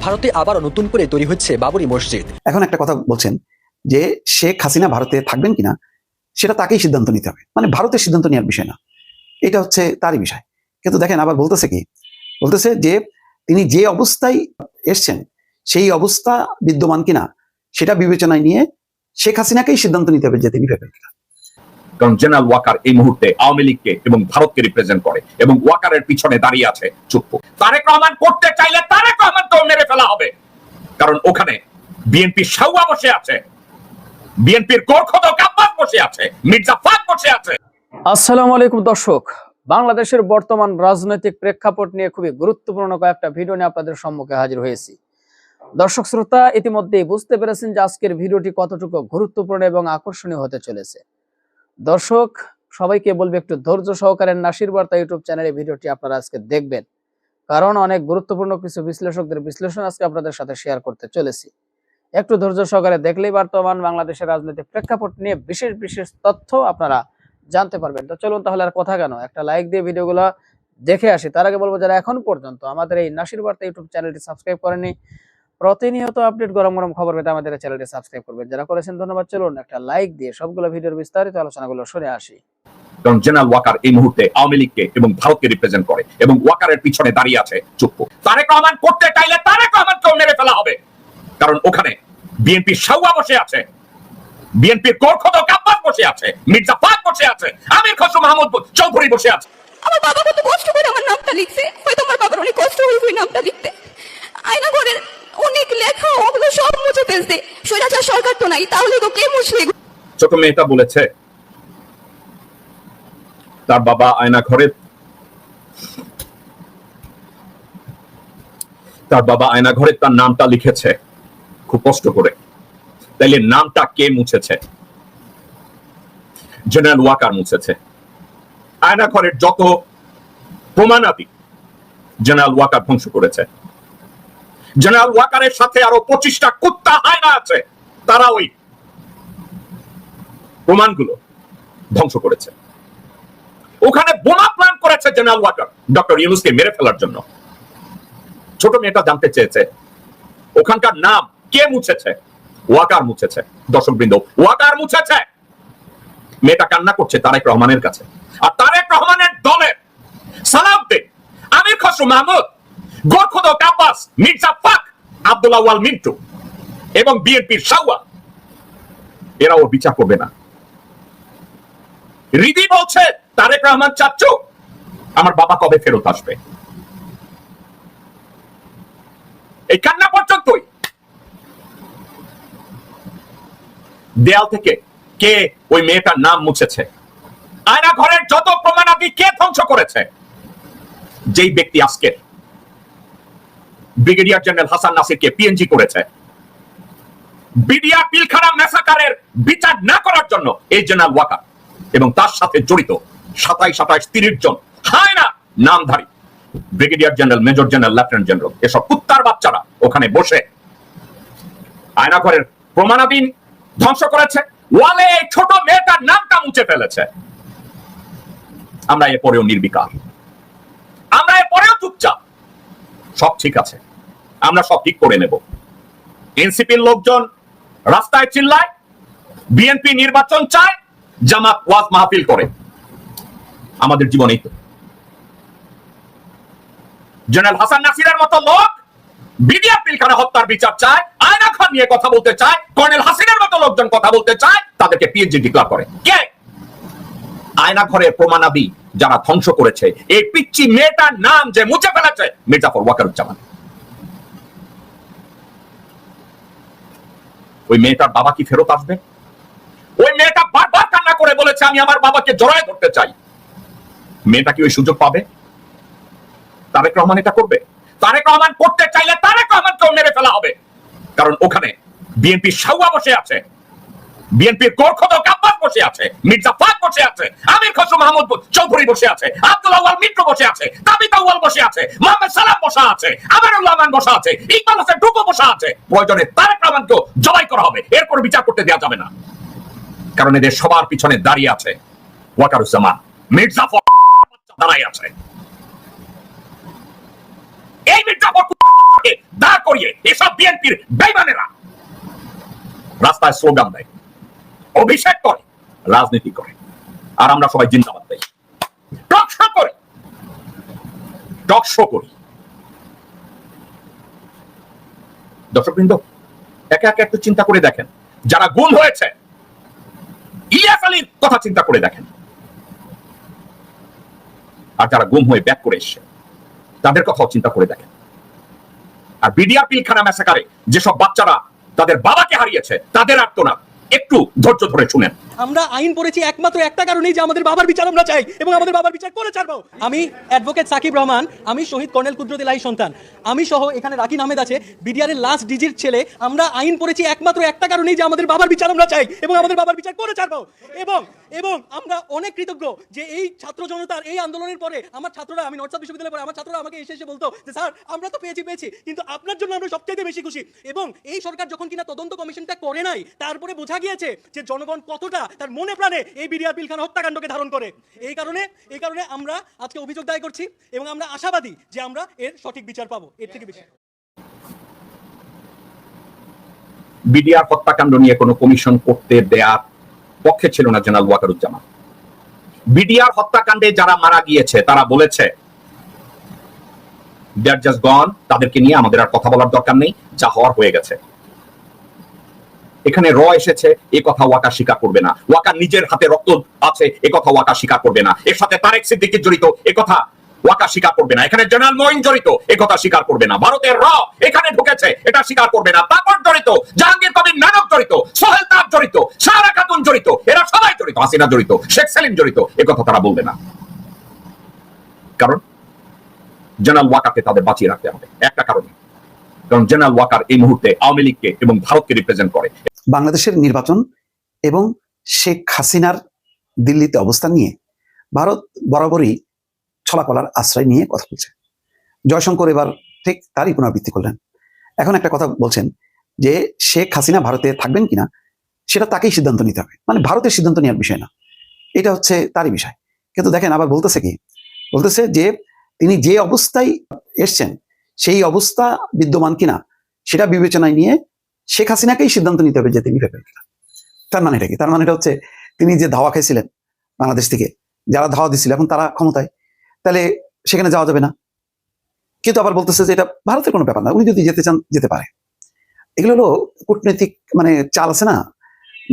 ভারতে আবারও নতুন করে তৈরি হচ্ছে বাবরি মসজিদ। এখন একটা কথা বলছেন যে শেখ হাসিনা ভারতে থাকবেন কিনা, সেটা তাকেই সিদ্ধান্ত নিতে হবে। মানে ভারতের সিদ্ধান্ত নেওয়ার বিষয় না। এটা হচ্ছে তারই বিষয়। কিন্তু দেখেন আবার বলতেছে কি? বলতেছে যে তিনি যে অবস্থায় এসছেন, সেই অবস্থা বিদ্যমান কিনা সেটা বিবেচনায় নিয়ে শেখ হাসিনাকেই সিদ্ধান্ত নিতে হবে যে তিনি ফেরবেন কিনা কারণ জেনারেল ওয়াকার এই মুহূর্তে আওয়ামী লীগকে এবং ভারতকে রিপ্রেজেন্ট করে এবং ওয়াকারের পিছনে দাঁড়িয়ে আছে চুপ্পু তারেক রহমান করতে চাইলে তারেক রহমানকেও মেরে ফেলা হবে। কারণ ওখানে বিএনপি সাউয়া বসে আছে বিএনপির আব্বাস বসে আছে মির্জা ফাক বসে আছে। আসসালামু আলাইকুম দর্শক বাংলাদেশের বর্তমান রাজনৈতিক প্রেক্ষাপট নিয়ে খুবই গুরুত্বপূর্ণ কয়েকটা ভিডিও নিয়ে আপনাদের সম্মুখে হাজির হয়েছি। দর্শক শ্রোতা, ইতিমধ্যেই বুঝতে পেরেছেন যে আজকের ভিডিওটি কতটুকু গুরুত্বপূর্ণ এবং আকর্ষণীয় হতে চলেছে। দর্শক, সবাইকে বলবে একটু ধৈর্য সহকারে নাসির বার্তা ইউটিউব চ্যানেলে ভিডিওটি আপনারা আজকে দেখবেন। কারণ অনেক গুরুত্বপূর্ণ কিছু বিশ্লেষকদের বিশ্লেষণ আজকে আপনাদের সাথে শেয়ার করতে চলেছি। একটু ধৈর্য সহকারে দেখলেই বর্তমান বাংলাদেশের রাজনৈতিক প্রেক্ষাপট নিয়ে বিশেষ বিশেষ তথ্য আপনারা জানতে পারবেন। তো চলুন তাহলে আর কথা কেন? একটা লাইক দিয়ে ভিডিওগুলো দেখে আসি। তার আগে বলব, যারা এখন পর্যন্ত আমাদের এই নাসির বার্তা ইউটিউব চ্যানেলটি সাবস্ক্রাইব করেনি প্রতিনিয়ত আপডেট গরম গরম খবর পেতে আমাদের চ্যানেলটি সাবস্ক্রাইব করবেন। যারা করেছেন ধন্যবাদ। চলুন একটা লাইক দিয়ে সবগুলো ভিডিওর বিস্তারিত আলোচনাগুলো শুনে আসি। কারণ জেনারেল ওয়াকার এই মুহূর্তে আওয়ামী লীগকে এবং ভারতকে রিপ্রেজেন্ট করে এবং ওয়াকারের পিছনে দাঁড়িয়ে আছে চুপ্পু। তারেক রহমান করতে চাইলে তারেক রহমানকেও মেরে ফেলা হবে। কারণ ওখানে বিএনপি সাউয়া বসে আছে বিএনপির গোরখদক আব্বাস বসে আছে মির্জা ফাক বসে আছে আমির খসরু মাহমুদ চৌধুরী বসে আছে। আমার বাবা কত কষ্ট করে আমার নামটা লিখছে। হয়তো আমার বাবার অনেক কষ্ট হয়েছে নামটা লিখতে। আয়না ঘরের অনেক লেখা ওগুলো সব মুছে স্বৈরাচার সরকার তো নাই, তাহলে তো কে মুছবে? এগুলো? ছোট মেয়েটা বলেছে। তার বাবা আয়না ঘরে তার বাবা আয়না ঘরে তার নামটা লিখেছে। খুব কষ্ট করে। তাইলে নামটা কে মুছেছে? জেনারেল ওয়াকার মুছেছে। আয়না ঘরের যত প্রমাণাদি জেনারেল ওয়াকার ধ্বংস করেছে। জেনারেল ওয়াকারের সাথে আরও পঁচিশটা কুত্তা হায়না আছে, তারা ওই প্রমাণগুলো ধ্বংস করেছে। ওখানে বোমা প্ল্যান করেছে জেনারেল ওয়াকার, ডক্টর ইউনুসকে মেরে ফেলার জন্য। ছোট মেয়েটা জানতে চেয়েছে, ওখানকার নাম কে মুছেছে? ওয়াকার মুছেছে দর্শক বৃন্দ ওয়াকার মুছেছে। মেয়েটা কান্না করছে তারেক রহমানের কাছে। আর তারেক রহমানের দলের সালাউদ্দিন, আমির খসরু মাহমুদ গোরখদক এবং বিএনপির সাউয়া এরা ওর বিচার করবে না। রিদি বলছে, তারেক রহমান আমার বাবা কবে ফেরত আসবে? এই কান্না পর্যন্তই। দেয়াল থেকে কে ওই মেয়েটার নাম মুছেছে? আয়না ঘরের যত প্রমাণ প্রমাণাদি কে ধ্বংস করেছে? যেই ব্যক্তি আজকে ব্রিগেডিয়ার জেনারেল হাসান নাসিরকে পিএনজি করেছে। বিডিআর পিলখানা ম্যাসাকারের বিচার না করার জন্য এই জেনারেল ওয়াকার এবং তার সাথে জড়িত সাতাইশ সাতাইশ তিরিশ জন। হায় না, নামধারী। Brigadier general, major general, lieutenant general, এসব কুত্তার বাচ্চারা ওখানে বসে প্রমাণাধীন ধ্বংস করেছে। ওয়ালে এই ছোট মেয়েটার নামটা মুছে ফেলেছে। আমরা এরপরেও নির্বিকার। আমরা এরপরেও চুপচাপ। সব ঠিক আছে। আমরা সব ঠিক করে নেব। এনসিপির লোকজন রাস্তায় চিল্লায়, বিএনপি নির্বাচন চায়, জামাত ওয়াজ মাহফিল করে। আমাদের জীবনেই তো। জেনারেল হাসান নাসিরের মতো লোক বিডিআর পিলখানা হত্যার বিচার চায়, আয়না খান নিয়ে কথা বলতে চায়, কর্নেল হাসিনের মতো লোকজন কথা বলতে চায়, তাদেরকে পিএইচডি ডিক্লার করে। কে? আয়না ঘরের প্রমাণাদি যারা ধ্বংস করেছে, এই পিচ্চি মেয়েটার নাম যে মুছে ফেলেছে, মির্জাফর ওয়াকারুজ্জামান। ওই মেয়েটার বাবা কি ফেরত আসবে? ওই মেয়েটা বারবার কান্না করে বলেছে, আমি আমার বাবাকে জড়ায় ধরতে চাই। মেয়েটা কি ওই সুযোগ পাবে? তারেক রহমান এটা করবে? তারেক রহমান করতে চাইলে তারেক রহমানকেও মেরে ফেলা হবে। কারণ ওখানে বিএনপি সাউয়া বসে আছে। বিএনপির কোরখদ কাব্বাস বসে আছে, মির্জা ফাক বসে আছে, আমির খসরু মাহমুদ চৌধুরী বসে আছে, আব্দুল আওয়াল মিত্র বসে আছে, তাবিত আউয়াল বসে আছে, মোহাম্মদ সালাম বসা আছে, আমারুল্লাহ মান বসা আছে, ইকবাল হোসেন টুকু বসা আছে, প্রয়োজনে তারেক রহমানকে জবাই করা হবে, এরপর বিচার করতে দেওয়া যাবে না। কারণ এদের সবার পিছনে দাঁড়িয়ে আছে ওয়াকারুজ্জামান, মির্জা দাঁড়াই আছে। এই মির্জা দাঁড় করিয়ে এসব বিএনপির বেইমানেরা রাস্তায় স্লোগান দেয়। অভিষেক করে, রাজনীতি করে, আর আমরা সবাই জিন্দাবাদ দেই টক করি টক শো করি। দর্শকবৃন্দ, একে একে একটু চিন্তা করে দেখেন। যারা গুম হয়েছে, ইলিয়াস আলীর কথা চিন্তা করে দেখেন। আর যারা গুম হয়ে ব্যাক করে এসছে, তাদের কথাও চিন্তা করে দেখেন। আর বিডিআর পিলখানা ম্যাসাকারে যেসব বাচ্চারা তাদের বাবাকে হারিয়েছে, তাদের আত্মনাদ একটু ধৈর্য ধরে শুনেন। আমরা আইন পড়েছি একমাত্র একটা কারণেই যে আমাদের বাবার বিচার আমরা চাই এবং আমাদের বাবার বিচার করে ছাড়বো। আমি অ্যাডভোকেট সাকিব রহমান, আমি শহীদ কর্নেল কুদরত এলাই সন্তান। আমি সহ এখানে রাকিন আহমেদ আছে বিডিআর এর লাস্ট ডিজির ছেলে। আমরা আইন পড়েছি একমাত্র একটা কারণেই যে আমাদের বাবার বিচার আমরা চাই এবং আমাদের বাবার বিচার করে ছাড়বো। এবং এবং আমরা অনেক কৃতজ্ঞ যে এই ছাত্র জনতার এই আন্দোলনের পরে আমার ছাত্ররা, আমি নর্থ সাউথ বিশ্ববিদ্যালয়ে আমার ছাত্ররা আমাকে এসে এসে বলতো যে, স্যার, আমরা তো পেয়েছি পেয়েছি। কিন্তু আপনার জন্য আমরা সবচাইতে বেশি খুশি। এবং এই সরকার যখন কিনা তদন্ত কমিশনটা করে নাই, তারপরে বোঝা গিয়েছে যে জনগণ কতটা তার মনে প্রাণে এই বিডিআর পিলখানা হত্যাকাণ্ডকে ধারণ করে। এই কারণে এই কারণে আমরা আজকে অভিযোগ দায় করছি এবং আমরা আশাবাদী যে আমরা এর সঠিক বিচার পাবো। এর থেকে বেশি। বিডিআর হত্যাকাণ্ড নিয়ে কোনো কমিশন করতে দেয়ার পক্ষে ছিল না জেনারেল ওয়াকারুজ্জামান। বিডিআর হত্যাকাণ্ডে যারা মারা গিয়েছে, তারা বলেছে দেয়ার জাস্ট গন তাদেরকে নিয়ে আমাদের আর কথা বলার দরকার নেই, যা হওয়ার হয়ে গেছে। এখানে র এসেছে, এ কথা ওয়াকা স্বীকার করবে না। ওয়াকা নিজের হাতে রক্ত আছে, এ কথা ওয়াকা স্বীকার করবে না। এর সাথে তারেক সিদ্দিকির জড়িত, এ কথা ওয়াকা স্বীকার করবে না। এখানে জেনারেল জড়িত, এ কথা স্বীকার করবে না। ভারতের র এখানে ঢুকেছে, এটা স্বীকার করবে না। তাপর জড়িত, জাহাঙ্গীর কবির নানক জড়িত, সোহেল তাপ জড়িত খাতুন জড়িত, এরা সবাই জড়িত, হাসিনা জড়িত, শেখ সেলিম জড়িত, এ কথা তারা বলবে না। কারণ জেনারেল ওয়াকাকে তাদের বাঁচিয়ে রাখতে হবে, একটা কারণে। কারণ জেনারেল ওয়াকার এই মুহূর্তে আওয়ামী লীগকে এবং ভারতকে রিপ্রেজেন্ট করে। বাংলাদেশের নির্বাচন এবং শেখ হাসিনার দিল্লিতে অবস্থান নিয়ে ভারত বরাবরই ছলাকলার আশ্রয় নিয়ে কথা বলছে। জয়শঙ্কর এবার ঠিক তারই পুনরাবৃত্তি করলেন। এখন একটা কথা বলছেন যে শেখ হাসিনা ভারতে থাকবেন কিনা সেটা তাকেই সিদ্ধান্ত নিতে হবে। মানে ভারতের সিদ্ধান্ত নেওয়ার বিষয় না। এটা হচ্ছে তারই বিষয়। কিন্তু দেখেন আবার বলতেছে কি? বলতেছে যে তিনি যে অবস্থায় এসছেন সেই অবস্থা বিদ্যমান কিনা সেটা বিবেচনায় নিয়ে শেখ হাসিনাকেই সিদ্ধান্ত নিতে হবে যে তিনি কিনা তার মানে এটা কি? তার মানে এটা হচ্ছে তিনি যে ধাওয়া খেয়েছিলেন বাংলাদেশ থেকে, যারা ধাওয়া দিচ্ছিল এখন তারা ক্ষমতায়। তাহলে সেখানে যাওয়া যাবে না। কিন্তু আবার বলতেছে যে এটা ভারতের কোনো ব্যাপার না, উনি যদি যেতে চান, যেতে পারে। এগুলো হলো কূটনৈতিক মানে চাল আছে না?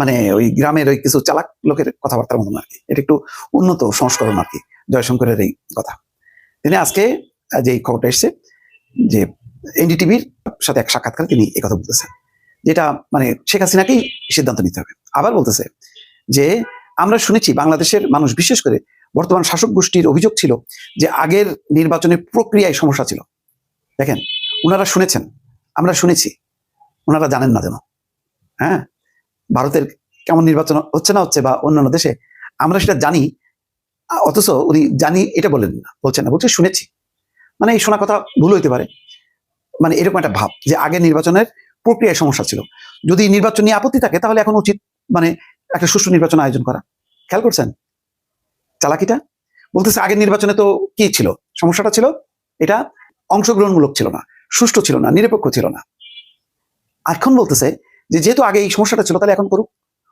মানে ওই গ্রামের ওই কিছু চালাক লোকের কথাবার্তার মতন আর কি। এটা একটু উন্নত সংস্করণ আর কি, জয়শঙ্করের এই কথা। তিনি আজকে যে খবরটা এসছে, যে এনডিটিভির সাথে এক সাক্ষাৎকার তিনি এই কথা বলতেছেন। যেটা মানে শেখ হাসিনাকেই সিদ্ধান্ত নিতে হবে। আবার বলতেছে যে, আমরা শুনেছি বাংলাদেশের মানুষ, বিশেষ করে বর্তমান শাসক গোষ্ঠীর অভিযোগ ছিল যে আগের নির্বাচনের প্রক্রিয়ায় সমস্যা ছিল। দেখেন ওনারা শুনেছেন, আমরা শুনেছি। ওনারা জানেন না যেন। হ্যাঁ? ভারতের কেমন নির্বাচন হচ্ছে না হচ্ছে বা অন্যান্য দেশে, আমরা সেটা জানি। অথচ উনি জানি এটা বলেন না, বলছেন না, বলছে শুনেছি। মানে এই শোনা কথা ভুল হইতে পারে। মানে এরকম একটা ভাব যে আগের নির্বাচনের প্রক্রিয়ায় সমস্যা ছিল। যদি নির্বাচন নিয়ে আপত্তি থাকে, তাহলে এখন উচিত মানে একটা সুষ্ঠু নির্বাচন আয়োজন করা। খেয়াল করছেন? চালাকিটা? বলতেছে আগের নির্বাচনে তো কি ছিল? সমস্যাটা ছিল? এটা অংশগ্রহণমূলক ছিল না, সুষ্ঠু ছিল না, নিরপেক্ষ ছিল না। এখন বলতেছে যে যেহেতু আগে এই সমস্যাটা ছিল, তাহলে এখন করুক,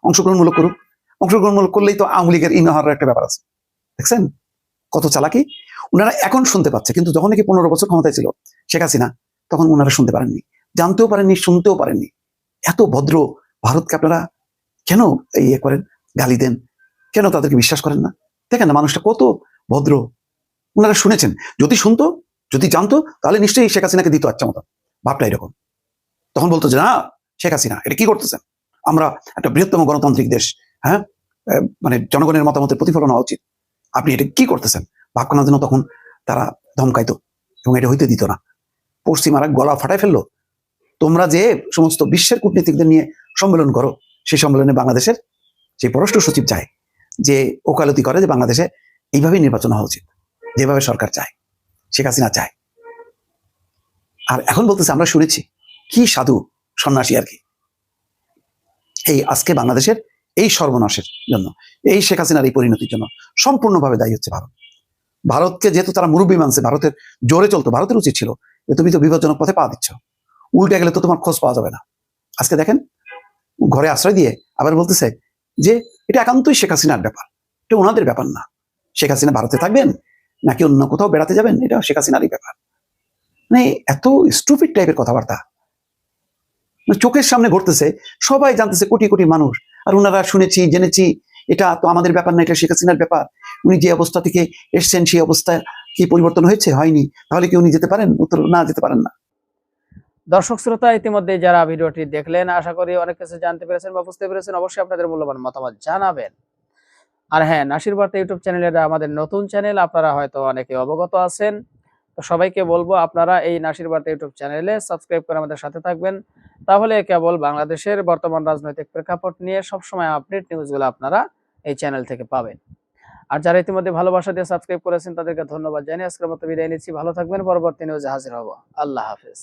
অংশগ্রহণমূলক করুক। অংশগ্রহণমূলক করলেই তো আওয়ামী লীগের ইন হওয়ার একটা ব্যাপার আছে। দেখছেন? কত চালাকি? ওনারা এখন শুনতে পাচ্ছে, কিন্তু যখন নাকি পনেরো বছর ক্ষমতায় ছিল, শেখ হাসিনা, তখন ওনারা শুনতে পারেননি। জানতেও পারেননি, শুনতেও পারেননি। এত ভদ্র ভারতকে আপনারা কেন ইয়ে করেন, গালি দেন? কেন তাদেরকে বিশ্বাস করেন না? দেখেন না, মানুষটা কত ভদ্র। ওনারা শুনেছেন, যদি শুনতো, যদি জানতো, তাহলে নিশ্চয়ই শেখ হাসিনাকে দিত আচ্ছা মতো। ভাবটা এরকম। তখন বলতো যে, না, শেখ হাসিনা, এটা কি করতেছেন? আমরা একটা বৃহত্তম গণতান্ত্রিক দেশ হ্যাঁ? মানে জনগণের মতামতের প্রতিফলন হওয়া উচিত। আপনি এটা কি করতেছেন? ভাবখানা যেন তখন তারা ধমকাইতো, এবং এটা হইতে দিত না। পশ্চিমারা গলা ফাটাই ফেলল তোমরা যে সমস্ত বিশ্বের কূটনীতিকদের নিয়ে সম্মেলন করো, সেই সম্মেলনে বাংলাদেশের যে পররাষ্ট্র সচিব চায় যে ওকালতি করে যে বাংলাদেশে এইভাবেই নির্বাচন হওয়া উচিত, যেভাবে সরকার চায়, শেখ হাসিনা চায়। আর এখন বলতেছে, আমরা শুনেছি, কি সাধু সন্ন্যাসী আর কি। এই আজকে বাংলাদেশের এই সর্বনাশের জন্য, এই শেখ হাসিনার এই পরিণতির জন্য সম্পূর্ণভাবে দায়ী হচ্ছে ভারত। ভারতকে যেহেতু তারা মুরব্বী মানছে, ভারতের জোরে চলতো, ভারতের উচিত ছিল যে তুমি তো বিপজ্জনক পথে পা দিচ্ছ। উল্টে গেলে তো তোমার খোঁজ পাওয়া যাবে না। আজকে দেখেন, ঘরে আশ্রয় দিয়ে আবার বলতেছে যে, এটা একান্তই শেখ হাসিনার ব্যাপার। এটা ওনাদের ব্যাপার না। শেখ হাসিনা ভারতে থাকবেন, নাকি অন্য কোথাও বেড়াতে যাবেন? এটা শেখ হাসিনারই ব্যাপার। মানে এত স্টুপিড টাইপের কথাবার্তা। মানে চোখের সামনে ঘটতেছে, সবাই জানতেছে কোটি কোটি মানুষ। আর ওনারা শুনেছি, জেনেছি, এটা তো আমাদের ব্যাপার না, এটা শেখ হাসিনার ব্যাপার। উনি যে অবস্থা থেকে এসছেন, সেই অবস্থায় কি পরিবর্তন হয়েছে? হয়নি। তাহলে কি উনি যেতে পারেন? উত্তর, না, যেতে পারেন না। দর্শক শ্রোতা ইতিমধ্যে যারা ভিডিওটি দেখলেন, আশা করি অনেক কিছু জানতে পেরেছেন বা বুঝতে পেরেছেন। অবশ্যই আপনাদের মূল্যবান মতামত জানাবেন। আর হ্যাঁ নাসির বার্তা ইউটিউব চ্যানেলের আমাদের নতুন চ্যানেল, আপনারা হয়তো অনেকে অবগত আছেন। তো সবাইকে বলব, আপনারা এই নাসির বার্তা ইউটিউব চ্যানেলে সাবস্ক্রাইব করে আমাদের সাথে থাকবেন। তাহলে কেবল বাংলাদেশের বর্তমান রাজনৈতিক প্রেক্ষাপট নিয়ে সবসময় আপডেট নিউজগুলো আপনারা এই চ্যানেল থেকে পাবেন। আর যারা ইতিমধ্যে ভালোবাসা দিয়ে সাবস্ক্রাইব করেছেন, তাদেরকে ধন্যবাদ জানিয়ে আজকের মতো বিদায় নিচ্ছি। ভালো থাকবেন, পরবর্তী নিউজে হাজির হব। আল্লাহ হাফিজ।